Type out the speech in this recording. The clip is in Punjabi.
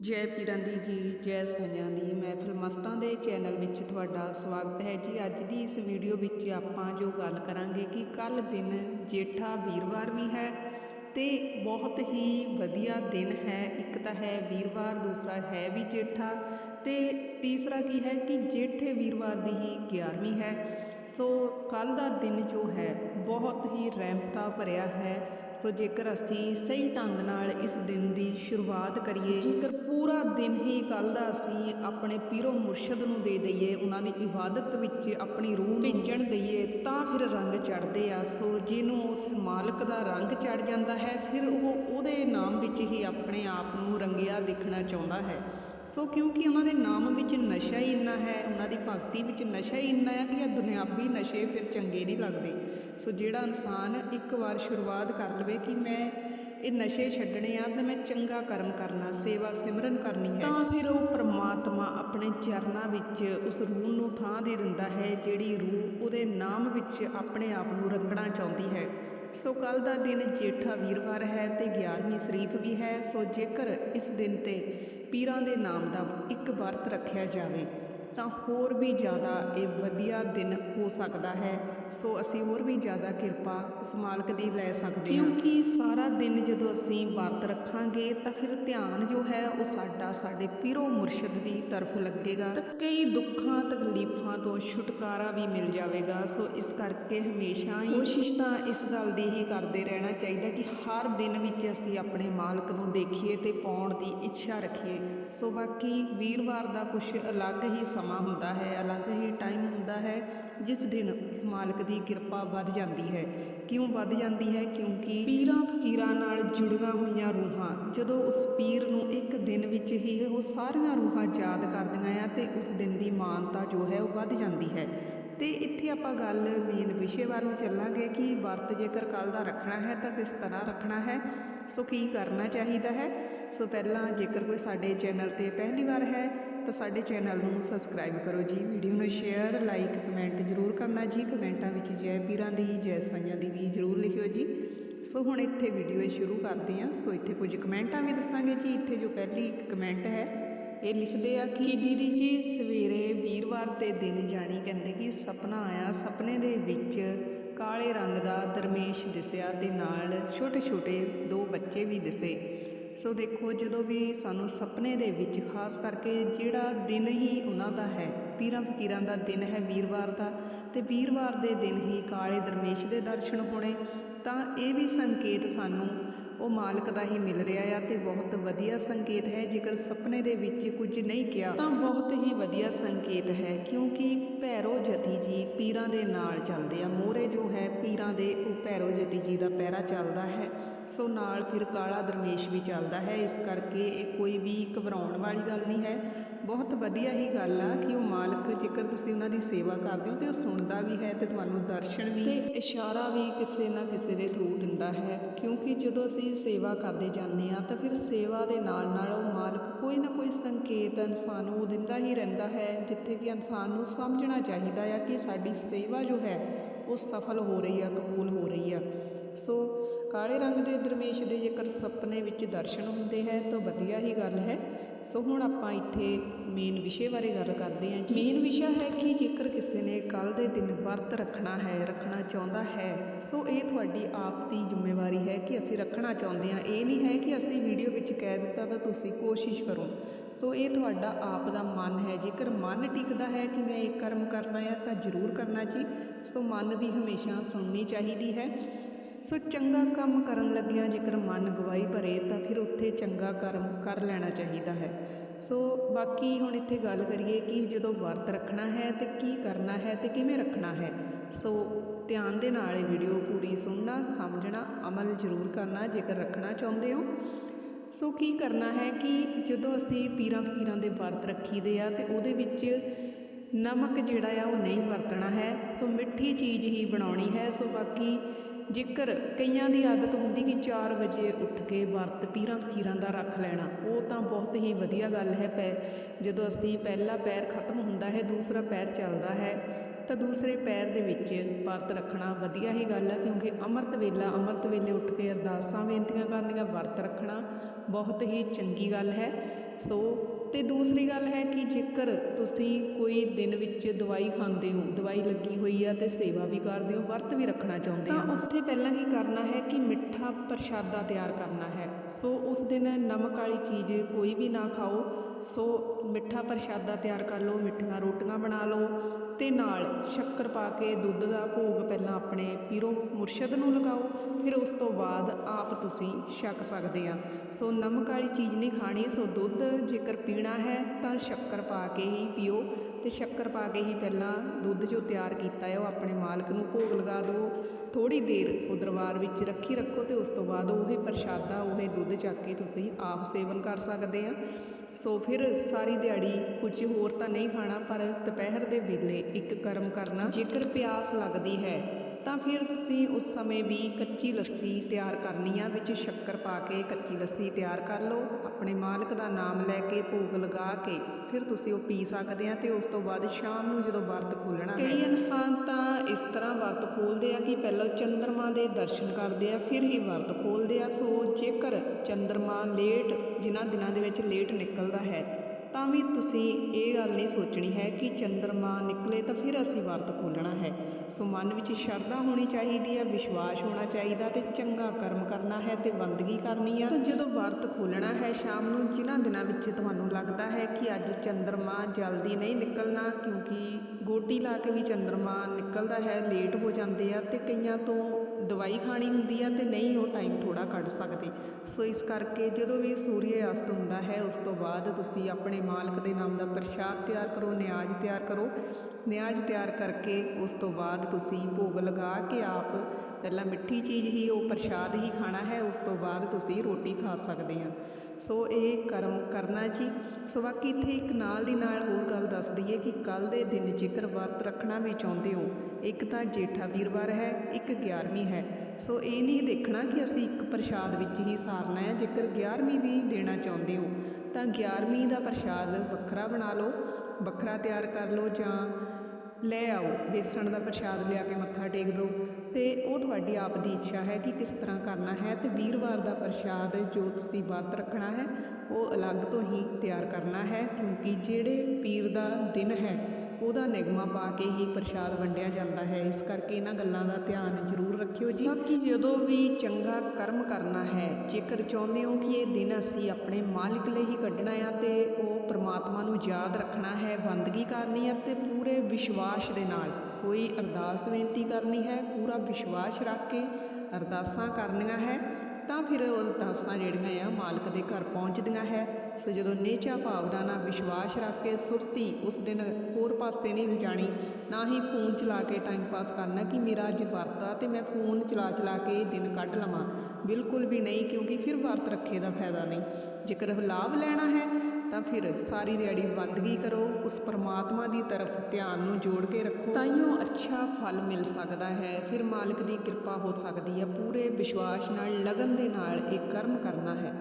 ਜੈ ਪੀਰਾਂ ਦੀ ਜੀ, ਜੈ ਸਾਈਆਂ ਦੀ ਮਹਿਫਲ ਮਸਤਾਂ ਦੇ ਚੈਨਲ ਵਿੱਚ ਤੁਹਾਡਾ ਸਵਾਗਤ ਹੈ ਜੀ। ਅੱਜ ਦੀ ਇਸ ਵੀਡੀਓ ਵਿੱਚ ਆਪਾਂ ਜੋ ਗੱਲ ਕਰਾਂਗੇ ਕਿ ਕੱਲ ਦਿਨ ਜੇਠਾ ਵੀਰਵਾਰ ਵੀ ਹੈ ਤੇ ਬਹੁਤ ਹੀ ਵਧੀਆ ਦਿਨ ਹੈ। ਇੱਕ ਤਾਂ ਹੈ ਵੀਰਵਾਰ, ਦੂਸਰਾ ਹੈ ਵੀ ਜੇਠਾ ਤੇ ਤੀਸਰਾ ਕੀ ਹੈ ਕਿ ਜੇਠੇ ਵੀਰਵਾਰ ਦੀ ਹੀ 11ਵੀਂ ਹੈ। ਸੋ ਕੱਲ ਦਾ ਦਿਨ ਜੋ ਹੈ, ਬਹੁਤ ਹੀ ਰਹਿਮਤਾ ਭਰਿਆ ਹੈ। ਸੋ ਜੇਕਰ ਅਸੀਂ ਸਹੀ ਢੰਗ ਨਾਲ ਇਸ ਦਿਨ ਦੀ ਸ਼ੁਰੂਆਤ ਕਰੀਏ ਜੇਕਰ ਪੂਰਾ ਦਿਨ ਹੀ ਕੱਲ ਦਾ ਅਸੀਂ ਆਪਣੇ ਪੀਰੋ ਮੁਰਸ਼ਦ ਨੂੰ ਦੇ ਦਈਏ ਉਹਨਾਂ ਦੀ ਇਬਾਦਤ ਵਿੱਚ ਆਪਣੀ ਰੂਹ ਭੇਜਣ ਦਈਏ ਤਾਂ ਫਿਰ ਰੰਗ ਚੜ੍ਹਦੇ ਆ। ਸੋ ਜਿਹਨੂੰ ਉਸ ਮਾਲਕ ਦਾ ਰੰਗ ਚੜ ਜਾਂਦਾ ਹੈ ਫਿਰ ਉਹ ਉਹਦੇ ਨਾਮ ਵਿੱਚ ਹੀ ਆਪਣੇ ਆਪ ਨੂੰ ਰੰਗਿਆ ਦਿਖਣਾ ਚਾਹੁੰਦਾ ਹੈ। ਸੋ ਕਿਉਂਕਿ ਉਹਨਾਂ ਦੇ ਨਾਮ ਵਿੱਚ ਨਸ਼ਾ ਹੀ ਇੰਨਾ ਹੈ, ਉਹਨਾਂ ਦੀ ਭਗਤੀ ਵਿੱਚ ਨਸ਼ਾ ਹੀ ਇੰਨਾ ਹੈ ਕਿ ਇਹ ਦੁਨਿਆਵੀ ਨਸ਼ੇ ਫਿਰ ਚੰਗੇ ਨਹੀਂ ਲੱਗਦੇ। ਸੋ ਜਿਹੜਾ ਇਨਸਾਨ ਇੱਕ ਵਾਰ ਸ਼ੁਰੂਆਤ ਕਰ ਲਵੇ ਕਿ ਮੈਂ ਇਹ ਨਸ਼ੇ ਛੱਡਣੇ ਆ, ਤਾਂ ਮੈਂ ਚੰਗਾ ਕਰਮ ਕਰਨਾ, ਸੇਵਾ ਸਿਮਰਨ ਕਰਨੀ ਹੈ। ਤਾਂ ਫਿਰ ਉਹ ਪ੍ਰਮਾਤਮਾ ਆਪਣੇ ਚਰਨਾਂ ਵਿੱਚ ਉਸ ਰੂਹ ਨੂੰ ਥਾਂ ਦੇ ਦਿੰਦਾ ਹੈ, ਜਿਹੜੀ ਰੂਹ ਉਹਦੇ ਨਾਮ ਵਿੱਚ ਆਪਣੇ ਆਪ ਨੂੰ ਰੰਗਣਾ ਚਾਹੁੰਦੀ ਹੈ। ਸੋ ਕੱਲ ਦਾ ਦਿਨ ਜੇਠਾ ਵੀਰਵਾਰ ਹੈ ਤੇ 11ਵੀਂ ਸ਼ਰੀਫ ਵੀ ਹੈ। ਸੋ ਜੇਕਰ ਇਸ ਦਿਨ ਤੇ ਪੀਰਾਂ ਦੇ ਨਾਮ ਦਾ ਇੱਕ ਵਰਤ ਰੱਖਿਆ ਜਾਵੇ। ਤਾਂ ਹੋਰ ਵੀ ਜ਼ਿਆਦਾ ਇਹ ਵਧੀਆ ਦਿਨ ਹੋ ਸਕਦਾ ਹੈ। ਸੋ ਅਸੀਂ ਹੋਰ ਵੀ ਜ਼ਿਆਦਾ ਕਿਰਪਾ ਉਸ ਮਾਲਕ ਦੀ ਲੈ ਸਕਦੇ ਹਾਂ। ਕਿਉਂਕਿ ਸਾਰਾ ਦਿਨ ਜਦੋਂ ਅਸੀਂ ਵਰਤ ਰੱਖਾਂਗੇ ਤਾਂ ਫਿਰ ਧਿਆਨ ਜੋ ਹੈ ਉਹ ਸਾਡਾ, ਸਾਡੇ ਪੀਰੋ ਮੁਰਸ਼ਿਦ ਦੀ ਤਰਫ ਲੱਗੇਗਾ ਤਾਂ ਕਈ ਦੁੱਖਾਂ, ਤਕਲੀਫਾਂ ਤੋਂ ਛੁਟਕਾਰਾ ਵੀ ਮਿਲ ਜਾਵੇਗਾ। ਸੋ ਇਸ ਕਰਕੇ ਹਮੇਸ਼ਾ ਹੀ ਕੋਸ਼ਿਸ਼ ਤਾਂ ਇਸ ਗੱਲ ਦੀ ਹੀ ਕਰਦੇ ਰਹਿਣਾ ਚਾਹੀਦਾ ਕਿ ਹਰ ਦਿਨ ਵਿੱਚ ਅਸੀਂ ਆਪਣੇ ਮਾਲਕ ਨੂੰ ਦੇਖੀਏ ਤੇ ਪਾਉਣ ਦੀ ਇੱਛਾ ਰੱਖੀਏ। ਸੋ ਬਾਕੀ ਵੀਰਵਾਰ ਦਾ ਕੁਝ ਅਲੱਗ ਹੀ ਸਮਾਂ ਹੁੰਦਾ ਹੈ, ਅਲੱਗ ਹੀ ਟਾਈਮ ਹੁੰਦਾ ਹੈ, ਜਿਸ ਦਿਨ ਉਸ ਮਾਲਕ ਦੀ ਕਿਰਪਾ ਵੱਧ ਜਾਂਦੀ ਹੈ। ਕਿਉਂ ਵੱਧ ਜਾਂਦੀ ਹੈ? ਕਿਉਂਕਿ ਪੀਰਾਂ ਫਕੀਰਾਂ ਨਾਲ ਜੁੜੀਆਂ ਹੋਈਆਂ ਰੂਹਾਂ, ਜਦੋਂ ਉਸ ਪੀਰ ਨੂੰ ਇੱਕ ਦਿਨ ਵਿੱਚ ਹੀ ਉਹ ਸਾਰੀਆਂ ਰੂਹਾਂ ਯਾਦ ਕਰਦੀਆਂ ਆ, ਤੇ ਉਸ ਦਿਨ ਦੀ ਮਾਨਤਾ ਜੋ ਹੈ ਉਹ ਵੱਧ ਜਾਂਦੀ ਹੈ। ਤੇ ਇੱਥੇ ਆਪਾਂ ਗੱਲ ਮੇਨ ਵਿਸ਼ੇ ਵੱਲ ਨੂੰ ਚੱਲਾਂਗੇ ਕਿ ਵਰਤ ਜੇਕਰ ਕੱਲ ਦਾ ਰੱਖਣਾ ਹੈ ਤਾਂ ਕਿਸ ਤਰ੍ਹਾਂ ਰੱਖਣਾ ਹੈ, ਸੋ ਕੀ ਕਰਨਾ ਚਾਹੀਦਾ ਹੈ? ਸੋ ਪਹਿਲਾਂ ਜੇਕਰ ਕੋਈ ਸਾਡੇ ਚੈਨਲ ਤੇ ਪਹਿਲੀ ਵਾਰ ਹੈ ਤਾਂ ਸਾਡੇ ਚੈਨਲ ਨੂੰ ਸਬਸਕ੍ਰਾਈਬ ਕਰੋ ਜੀ ਵੀਡੀਓ ਨੂੰ ਸ਼ੇਅਰ ਲਾਈਕ ਕਮੈਂਟ ਜ਼ਰੂਰ ਕਰਨਾ ਜੀ, ਕਮੈਂਟਾਂ ਵਿੱਚ ਜੈ ਪੀਰਾਂ ਦੀ, ਜੈ ਸਾਈਆਂ ਦੀ ਵੀ ਜ਼ਰੂਰ ਲਿਖਿਓ ਜੀ। ਸੋ ਹੁਣ ਇੱਥੇ ਵੀਡੀਓ ਸ਼ੁਰੂ ਕਰਦੇ ਹਾਂ, ਸੋ ਇੱਥੇ ਕੁਝ ਕਮੈਂਟਾਂ ਵੀ ਦੱਸਾਂਗੇ ਜੀ, ਇੱਥੇ ਜੋ ਪਹਿਲੀ ਇੱਕ ਕਮੈਂਟ ਹੈ ਇਹ ਲਿਖਦੇ ਆ ਕਿ ਦੀਦੀ ਜੀ ਸਵੇਰੇ ਵੀਰਵਾਰ ਦੇ ਦਿਨ ਜਾਣੀ ਕਹਿੰਦੇ ਕਿ ਸੁਪਨਾ ਆਇਆ, ਸੁਪਨੇ ਦੇ ਵਿੱਚ ਕਾਲੇ ਰੰਗ ਦਾ ਦਰਮੇਸ਼ ਦਿਸਿਆ ਤੇ ਨਾਲ ਛੋਟੇ ਛੋਟੇ ਦੋ ਬੱਚੇ ਵੀ ਦਿਸੇ। ਸੋ ਦੇਖੋ, ਜਦੋਂ ਵੀ ਸਾਨੂੰ ਸੁਪਨੇ ਦੇ ਵਿੱਚ, ਖਾਸ ਕਰਕੇ ਜਿਹੜਾ ਦਿਨ ਹੀ ਉਹਨਾਂ ਦਾ ਹੈ ਪੀਰਾਂ ਫਕੀਰਾਂ ਦਾ ਦਿਨ ਹੈ ਵੀਰਵਾਰ ਦਾ ਤੇ ਵੀਰਵਾਰ ਦੇ ਦਿਨ ਹੀ ਕਾਲੇ ਦਰਮੇਸ਼ ਦੇ ਦਰਸ਼ਨ ਹੋਣੇ, ਤਾਂ ਇਹ ਵੀ ਸੰਕੇਤ ਸਾਨੂੰ ਉਹ ਮਾਲਕ ਦਾ ਹੀ ਮਿਲ ਰਿਹਾ ਆ ਤੇ ਬਹੁਤ ਵਧੀਆ ਸੰਕੇਤ ਹੈ। ਜੇਕਰ ਸੁਪਨੇ ਦੇ ਵਿੱਚ ਕੁਝ ਨਹੀਂ ਕਿਹਾ, ਤਾਂ ਬਹੁਤ ਹੀ ਵਧੀਆ ਸੰਕੇਤ ਹੈ ਕਿਉਂਕਿ ਭੈਰੋ ਜਤੀ ਜੀ ਪੀਰਾਂ ਦੇ ਨਾਲ ਚੱਲਦੇ ਆ। ਮੋਹਰੇ ਜੋ ਹੈ ਪੀਰਾਂ ਦੇ, ਉਹ ਭੈਰੋ ਜਤੀ ਜੀ ਦਾ ਪਹਿਰਾ ਚੱਲਦਾ ਹੈ। ਸੋ ਨਾਲ ਫਿਰ ਕਾਲਾ ਦਰਮੇਸ਼ ਵੀ ਚੱਲਦਾ ਹੈ। ਇਸ ਕਰਕੇ ਇਹ ਕੋਈ ਵੀ ਘਬਰਾਉਣ ਵਾਲੀ ਗੱਲ ਨਹੀਂ ਹੈ। ਬਹੁਤ ਵਧੀਆ ਹੀ ਗੱਲ ਆ ਕਿ ਉਹ ਮਾਲਕ ਜੇਕਰ ਤੁਸੀਂ ਉਹਨਾਂ ਦੀ ਸੇਵਾ ਕਰਦੇ ਹੋ ਤੇ ਉਹ ਸੁਣਦਾ ਵੀ ਹੈ ਤੇ ਤੁਹਾਨੂੰ ਦਰਸ਼ਨ ਵੀ ਤੇ ਇਸ਼ਾਰਾ ਵੀ ਕਿਸੇ ਨਾ ਕਿਸੇ ਦੇ ਥਰੂ ਦਿੰਦਾ ਹੈ। ਕਿਉਂਕਿ ਜਦੋਂ ਅਸੀਂ ਸੇਵਾ ਕਰਦੇ ਜਾਂਦੇ ਆ ਤਾਂ ਫਿਰ ਸੇਵਾ ਦੇ ਨਾਲ ਨਾਲ ਉਹ ਮਾਲਕ ਕੋਈ ਨਾ ਕੋਈ ਸੰਕੇਤ ਇਨਸਾਨ ਨੂੰ ਦਿੰਦਾ ਹੀ ਰਹਿੰਦਾ ਹੈ, ਜਿੱਥੇ ਕਿ ਇਨਸਾਨ ਨੂੰ ਸਮਝਣਾ ਚਾਹੀਦਾ ਆ ਕਿ ਸਾਡੀ ਸੇਵਾ ਜੋ ਹੈ, ਉਹ ਸਫਲ ਹੋ ਰਹੀ ਆ ਕਬੂਲ ਹੋ ਰਹੀ ਆ ਸੋ ਕਾਲੇ ਰੰਗ ਦੇ ਦਰਮੇਸ਼ ਦੇ ਜੇਕਰ ਸੁਪਨੇ ਵਿੱਚ ਦਰਸ਼ਨ ਹੁੰਦੇ ਹੈ ਤਾਂ ਵਧੀਆ ਹੀ ਗੱਲ ਹੈ। ਸੋ ਹੁਣ ਆਪਾਂ ਇੱਥੇ ਮੇਨ ਵਿਸ਼ੇ ਬਾਰੇ ਗੱਲ ਕਰਦੇ ਹਾਂ ਜੀ। ਮੇਨ ਵਿਸ਼ਾ ਹੈ ਕਿ ਜੇਕਰ ਕਿਸੇ ਨੇ ਕੱਲ ਦੇ ਦਿਨ ਵਰਤ ਰੱਖਣਾ ਹੈ, ਰੱਖਣਾ ਚਾਹੁੰਦਾ ਹੈ, ਸੋ ਇਹ ਤੁਹਾਡੀ ਆਪ ਦੀ ਜ਼ਿੰਮੇਵਾਰੀ ਹੈ ਕਿ ਅਸੀਂ ਰੱਖਣਾ ਚਾਹੁੰਦੇ ਹਾਂ। ਇਹ ਨਹੀਂ ਹੈ ਕਿ ਅਸੀਂ ਵੀਡੀਓ ਵਿੱਚ ਕਹਿ ਦਿੱਤਾ ਤਾਂ ਤੁਸੀਂ ਕੋਸ਼ਿਸ਼ ਕਰੋ। ਸੋ ਇਹ ਤੁਹਾਡਾ ਆਪ ਦਾ ਮਨ ਹੈ। ਜੇਕਰ ਮਨ ਟਿਕਦਾ ਹੈ ਕਿ ਮੈਂ ਇਹ ਕਰਮ ਕਰਨਾ ਹੈ ਤਾਂ ਜ਼ਰੂਰ ਕਰਨਾ ਜੀ। ਸੋ ਮਨ ਦੀ ਹਮੇਸ਼ਾ ਸੁਣਨੀ ਚਾਹੀਦੀ ਹੈ। ਸੋ ਚੰਗਾ ਕੰਮ ਕਰਨ ਲੱਗਿਆਂ ਜੇਕਰ ਮਨ ਗਵਾਈ ਭਰੇ ਤਾਂ ਫਿਰ ਉੱਥੇ ਚੰਗਾ ਕਰਮ ਕਰ ਲੈਣਾ ਚਾਹੀਦਾ ਹੈ। ਸੋ ਬਾਕੀ ਹੁਣ ਇੱਥੇ ਗੱਲ ਕਰੀਏ ਕਿ ਜਦੋਂ ਵਰਤ ਰੱਖਣਾ ਹੈ ਤੇ ਕੀ ਕਰਨਾ ਹੈ ਤੇ ਕਿਵੇਂ ਰੱਖਣਾ ਹੈ। ਸੋ ਧਿਆਨ ਦੇ ਨਾਲ ਇਹ ਵੀਡੀਓ ਪੂਰੀ ਸੁਣਨਾ, ਸਮਝਣਾ, ਅਮਲ ਜ਼ਰੂਰ ਕਰਨਾ ਜੇਕਰ ਰੱਖਣਾ ਚਾਹੁੰਦੇ ਹੋ। ਸੋ ਕੀ ਕਰਨਾ ਹੈ ਕਿ ਜਦੋਂ ਅਸੀਂ ਪੀਰਾਂ ਫਕੀਰਾਂ ਦੇ ਵਰਤ ਰੱਖੀਦੇ ਆ ਤੇ ਉਹਦੇ ਵਿੱਚ ਨਮਕ ਜਿਹੜਾ ਆ ਉਹ ਨਹੀਂ ਵਰਤਣਾ ਹੈ, ਸੋ ਮਿੱਠੀ ਚੀਜ਼ ਹੀ ਬਣਾਉਣੀ ਹੈ। ਸੋ ਬਾਕੀ ਜੇਕਰ ਕਈਆਂ ਦੀ ਆਦਤ ਹੁੰਦੀ ਕਿ 4 ਵਜੇ ਉੱਠ ਕੇ ਵਰਤ ਪੀਰਾਂ ਫਕੀਰਾਂ ਦਾ ਰੱਖ ਲੈਣਾ, ਉਹ ਤਾਂ ਬਹੁਤ ਹੀ ਵਧੀਆ ਗੱਲ ਹੈ ਪੈ, ਜਦੋਂ ਅਸੀਂ ਪਹਿਲਾ ਪੈਰ ਖਤਮ ਹੁੰਦਾ ਹੈ, ਦੂਸਰਾ ਪੈਰ ਚੱਲਦਾ ਹੈ, ਤਾਂ ਦੂਸਰੇ ਪੈਰ ਦੇ ਵਿੱਚ ਵਰਤ ਰੱਖਣਾ ਵਧੀਆ ਹੀ ਗੱਲ ਹੈ, ਕਿਉਂਕਿ ਅੰਮ੍ਰਿਤ ਵੇਲਾ, ਅੰਮ੍ਰਿਤ ਵੇਲੇ ਉੱਠ ਕੇ ਅਰਦਾਸਾਂ, ਬੇਨਤੀਆਂ ਕਰਨੀਆਂ, ਵਰਤ ਰੱਖਣਾ ਬਹੁਤ ਹੀ ਚੰਗੀ ਗੱਲ ਹੈ। ਸੋ ਤੇ ਦੂਸਰੀ ਗੱਲ ਹੈ ਕਿ ਜੇਕਰ ਤੁਸੀਂ ਕੋਈ ਦਿਨ ਵਿੱਚ ਦਵਾਈ ਖਾਂਦੇ ਹੋ ਦਵਾਈ ਲੱਗੀ ਹੋਈ ਆ ਤੇ ਸੇਵਾ ਵੀ ਕਰਦੇ ਹੋ ਵਰਤ ਵੀ ਰੱਖਣਾ ਚਾਹੁੰਦੇ ਆ ਤਾਂ ਉੱਥੇ ਪਹਿਲਾਂ ਕੀ ਕਰਨਾ ਹੈ ਕਿ ਮਿੱਠਾ ਪ੍ਰਸ਼ਾਦਾ ਤਿਆਰ ਕਰਨਾ ਹੈ। ਸੋ ਉਸ ਦਿਨ ਨਮਕ ਵਾਲੀ ਚੀਜ਼ ਕੋਈ ਵੀ ਨਾ ਖਾਓ ਸੋ ਮਿੱਠਾ ਪ੍ਰਸ਼ਾਦਾ ਤਿਆਰ ਕਰ ਲਓ, ਮਿੱਠੀਆਂ ਰੋਟੀਆਂ ਬਣਾ ਲਓ ਤੇ ਨਾਲ ਸ਼ੱਕਰ ਪਾ ਕੇ ਦੁੱਧ ਦਾ ਭੋਗ ਪਹਿਲਾਂ ਆਪਣੇ ਪੀਰੋ ਮੁਰਸ਼ਦ ਨੂੰ ਲਗਾਓ, ਫਿਰ ਉਸ ਤੋਂ ਬਾਅਦ ਆਪ ਤੁਸੀਂ ਛਕ ਸਕਦੇ ਆ। ਸੋ ਨਮਕ ਵਾਲੀ ਚੀਜ਼ ਨਹੀਂ ਖਾਣੀ, ਸੋ ਦੁੱਧ ਜੇਕਰ ਪੀਣਾ ਹੈ ਤਾਂ ਸ਼ੱਕਰ ਪਾ ਕੇ ਹੀ ਪੀਓ ਤੇ ਸ਼ੱਕਰ ਪਾ ਕੇ ਹੀ ਪਹਿਲਾਂ ਦੁੱਧ ਜੋ ਤਿਆਰ ਕੀਤਾ ਹੈ ਉਹ ਆਪਣੇ ਮਾਲਕ ਨੂੰ ਭੋਗ ਲਗਾ ਦਿਓ। ਥੋੜੀ ਦੇਰ ਉਹ ਦਰਬਾਰ ਵਿੱਚ ਰੱਖੀ ਰੱਖੋ ਤੇ ਉਸ ਤੋਂ ਬਾਅਦ ਉਹੀ ਪ੍ਰਸ਼ਾਦਾ, ਉਹੀ ਦੁੱਧ ਚੱਕ ਕੇ ਤੁਸੀਂ ਆਪ ਸੇਵਨ ਕਰ ਸਕਦੇ ਆ। ਸੋ ਫਿਰ ਸਾਰੀ ਦਿਹਾੜੀ ਕੁਝ ਹੋਰ ਤਾਂ ਨਹੀਂ ਖਾਣਾ, ਪਰ ਦੁਪਹਿਰ ਦੇ ਵੇਲੇ ਇੱਕ ਕਰਮ ਕਰਨਾ ਜੇਕਰ ਪਿਆਸ ਲੱਗਦੀ ਹੈ, ਤਾਂ ਫਿਰ ਤੁਸੀਂ ਉਸ ਸਮੇਂ ਵੀ ਕੱਚੀ ਲੱਸੀ ਤਿਆਰ ਕਰਨੀ ਆ, ਵਿੱਚ ਸ਼ੱਕਰ ਪਾ ਕੇ ਕੱਚੀ ਲੱਸੀ ਤਿਆਰ ਕਰ ਲਓ। ਆਪਣੇ ਮਾਲਕ ਦਾ ਨਾਮ ਲੈ ਕੇ ਭੋਗ ਲਗਾ ਕੇ ਫਿਰ ਤੁਸੀਂ ਉਹ ਪੀ ਸਕਦੇ ਆ ਤੇ ਉਸ ਤੋਂ ਬਾਅਦ ਸ਼ਾਮ ਨੂੰ ਜਦੋਂ ਵਰਤ ਖੋਲਣਾ ਕਈ ਇਸ ਤਰ੍ਹਾਂ ਵਰਤ ਖੋਲਦੇ ਆ ਕਿ ਪਹਿਲਾਂ ਚੰਦਰਮਾ ਦੇ ਦਰਸ਼ਨ ਕਰਦੇ ਆ, ਫਿਰ ਹੀ ਵਰਤ ਖੋਲਦੇ ਆ। ਸੋ ਜੇਕਰ ਚੰਦਰਮਾ ਲੇਟ, ਜਿਨ੍ਹਾਂ ਦਿਨਾਂ ਦੇ ਵਿੱਚ ਲੇਟ ਨਿਕਲਦਾ ਹੈ, ਤਾਂ ਵੀ ਤੁਸੀਂ ਇਹ ਗੱਲ ਨਹੀਂ ਸੋਚਣੀ ਹੈ ਕਿ ਚੰਦਰਮਾ ਨਿਕਲੇ ਤਾਂ ਫਿਰ ਅਸੀਂ ਵਰਤ ਖੋਲਣਾ ਹੈ। ਸੋ ਮਨ ਵਿੱਚ ਸ਼ਰਧਾ ਹੋਣੀ ਚਾਹੀਦੀ ਹੈ, ਵਿਸ਼ਵਾਸ ਹੋਣਾ ਚਾਹੀਦਾ ਤੇ ਚੰਗਾ ਕਰਮ ਕਰਨਾ ਹੈ ਤੇ ਬੰਦਗੀ ਕਰਨੀ ਆ। ਤਾਂ ਜਦੋਂ ਵਰਤ ਖੋਲਣਾ ਹੈ ਸ਼ਾਮ ਨੂੰ, ਜਿਨ੍ਹਾਂ ਦਿਨਾਂ ਵਿੱਚ ਤੁਹਾਨੂੰ ਲੱਗਦਾ ਹੈ ਕਿ ਅੱਜ ਚੰਦਰਮਾ ਜਲਦੀ ਨਹੀਂ ਨਿਕਲਣਾ, ਕਿਉਂਕਿ ਗੋਟੀ ਲਾ ਕੇ ਵੀ ਚੰਦਰਮਾ ਨਿਕਲਦਾ ਹੈ, ਲੇਟ ਹੋ ਜਾਂਦੇ ਆ ਤੇ ਕਈਆਂ ਤੋਂ ਦਵਾਈ ਖਾਣੀ ਹੁੰਦੀ ਆ ਤੇ ਨਹੀਂ, ਉਹ ਟਾਈਮ ਥੋੜਾ ਕੱਢ ਸਕਦੇ। ਸੋ ਇਸ ਕਰਕੇ ਜਦੋਂ ਵੀ ਸੂਰਯ ਅਸਤ ਹੁੰਦਾ ਹੈ, ਉਸ ਤੋਂ ਬਾਅਦ ਤੁਸੀਂ ਆਪਣੇ ਮਾਲਕ ਦੇ ਨਾਮ ਦਾ ਪ੍ਰਸ਼ਾਦ ਤਿਆਰ ਕਰੋ, ਨਿਆਜ਼ ਤਿਆਰ ਕਰੋ। ਨਿਆਜ਼ ਤਿਆਰ ਕਰਕੇ ਉਸ ਤੋਂ ਬਾਅਦ ਤੁਸੀਂ ਭੋਗ ਲਗਾ ਕੇ ਆਪ ਪਹਿਲਾਂ ਮਿੱਠੀ ਚੀਜ਼ ਹੀ ਉਹ ਪ੍ਰਸ਼ਾਦ ਹੀ ਖਾਣਾ ਹੈ, ਉਸ ਤੋਂ ਬਾਅਦ ਤੁਸੀਂ ਰੋਟੀ ਖਾ ਸਕਦੇ ਆ। ਸੋ ਇਹ ਕਰਮ ਕਰਨਾ ਜੀ। ਸੋ ਬਾਕੀ ਇੱਥੇ ਇੱਕ ਨਾਲ ਦੀ ਨਾਲ ਹੋਰ ਗੱਲ ਦੱਸ ਦਈਏ ਕਿ ਕੱਲ ਦੇ ਦਿਨ ਜੇਕਰ ਵਰਤ ਰੱਖਣਾ ਵੀ ਚਾਹੁੰਦੇ ਹੋ, ਇੱਕ ਤਾਂ ਜੇਠਾ ਵੀਰਵਾਰ ਹੈ, ਇੱਕ 11ਵੀਂ ਹੈ। ਸੋ ਇਹ ਨਹੀਂ ਦੇਖਣਾ ਕਿ ਅਸੀਂ ਇੱਕ ਪ੍ਰਸ਼ਾਦ ਵਿੱਚ ਹੀ ਸਾਰਨਾ ਹੈ। ਜੇਕਰ 11ਵੀਂ ਵੀ ਦੇਣਾ ਚਾਹੁੰਦੇ ਹੋ, ਤਾਂ 11ਵੀਂ ਦਾ ਪ੍ਰਸ਼ਾਦ ਵੱਖਰਾ ਬਣਾ ਲਓ, ਵੱਖਰਾ ਤਿਆਰ ਕਰ ਲਓ ਜਾਂ ਲੈ ਆਓ ਬੇਸਣ ਦਾ ਪ੍ਰਸ਼ਾਦ ਲਿਆ ਕੇ ਮੱਥਾ ਟੇਕ ਦਿਓ ਤੇ ਉਹ ਤੁਹਾਡੀ ਆਪ ਦੀ ਇੱਛਾ ਹੈ ਕਿ ਕਿਸ ਤਰ੍ਹਾਂ ਕਰਨਾ ਹੈ ਤੇ ਵੀਰਵਾਰ ਦਾ ਪ੍ਰਸ਼ਾਦ ਜੋ ਤੁਸੀਂ ਵਰਤ ਰੱਖਣਾ ਹੈ, ਉਹ ਅਲੱਗ ਤੋਂ ਹੀ ਤਿਆਰ ਕਰਨਾ ਹੈ, ਕਿਉਂਕਿ ਜਿਹੜੇ ਪੀਰ ਦਾ ਦਿਨ ਹੈ ਉਹਦਾ ਨਿਗਮਾ ਪਾ ਕੇ ਹੀ ਪ੍ਰਸ਼ਾਦ ਵੰਡਿਆ ਜਾਂਦਾ ਹੈ। ਇਸ ਕਰਕੇ ਇਹਨਾਂ ਗੱਲਾਂ ਦਾ ਧਿਆਨ ਜ਼ਰੂਰ ਰੱਖਿਓ ਜੀ। ਬਾਕੀ ਜਦੋਂ ਵੀ ਚੰਗਾ ਕਰਮ ਕਰਨਾ ਹੈ, ਜੇਕਰ ਚਾਹੁੰਦੇ ਹੋ ਕਿ ਇਹ ਦਿਨ ਅਸੀਂ ਆਪਣੇ ਮਾਲਕ ਲਈ ਹੀ ਕੱਢਣਾ ਆ ਤੇ ਉਹ ਪ੍ਰਮਾਤਮਾ ਨੂੰ ਯਾਦ ਰੱਖਣਾ ਹੈ ਬੰਦਗੀ ਕਰਨੀ ਹੈ ਤੇ ਪੂਰੇ ਵਿਸ਼ਵਾਸ ਦੇ ਨਾਲ, ਕੋਈ ਅਰਦਾਸ ਬੇਨਤੀ ਕਰਨੀ ਹੈ, ਪੂਰਾ ਵਿਸ਼ਵਾਸ ਰੱਖ ਕੇ ਅਰਦਾਸਾਂ ਕਰਨੀਆਂ ਹੈ। ਤਾਂ ਫਿਰ ਉਹ ਅਰਦਾਸਾਂ ਜਿਹੜੀਆਂ ਆ ਮਾਲਕ ਦੇ ਘਰ ਪਹੁੰਚਦੀਆਂ ਹੈ। ਸੋ ਜਦੋਂ ਨੇਚਾ ਭਾਵਨਾ ਨਾਲ ਵਿਸ਼ਵਾਸ ਰੱਖ ਕੇ ਸੁਰਤੀ ਉਸ ਦਿਨ ਹੋਰ ਪਾਸੇ ਨਹੀਂ ਜਾਣੀ, ਨਾ ਹੀ ਫੋਨ ਚਲਾ ਕੇ ਟਾਈਮ ਪਾਸ ਕਰਨਾ ਕਿ ਮੇਰਾ ਅੱਜ ਵਰਤ ਆ ਤੇ ਮੈਂ ਫੋਨ ਚਲਾ ਚਲਾ ਕੇ ਦਿਨ ਕੱਢ ਲਵਾਂ। ਬਿਲਕੁਲ ਵੀ ਨਹੀਂ, ਕਿਉਂਕਿ ਫਿਰ ਵਰਤ ਰੱਖੇ ਦਾ ਫਾਇਦਾ ਨਹੀਂ। ਜੇਕਰ ਲਾਭ ਲੈਣਾ ਹੈ ਤਾਂ ਫਿਰ ਸਾਰੀ ਦਿਹਾੜੀ ਬੰਦਗੀ ਕਰੋ, ਉਸ ਪਰਮਾਤਮਾ ਦੀ ਤਰਫ ਧਿਆਨ ਨੂੰ ਜੋੜ ਕੇ ਰੱਖੋ। ਤਾਈਓ ਅੱਛਾ ਫਲ ਮਿਲ ਸਕਦਾ ਹੈ। ਫਿਰ ਮਾਲਕ ਦੀ ਕਿਰਪਾ ਹੋ ਸਕਦੀ ਹੈ। ਪੂਰੇ ਵਿਸ਼ਵਾਸ ਨਾਲ, ਲਗਨ ਦੇ ਨਾਲ ਇਹ ਕਰਮ ਕਰਨਾ ਹੈ।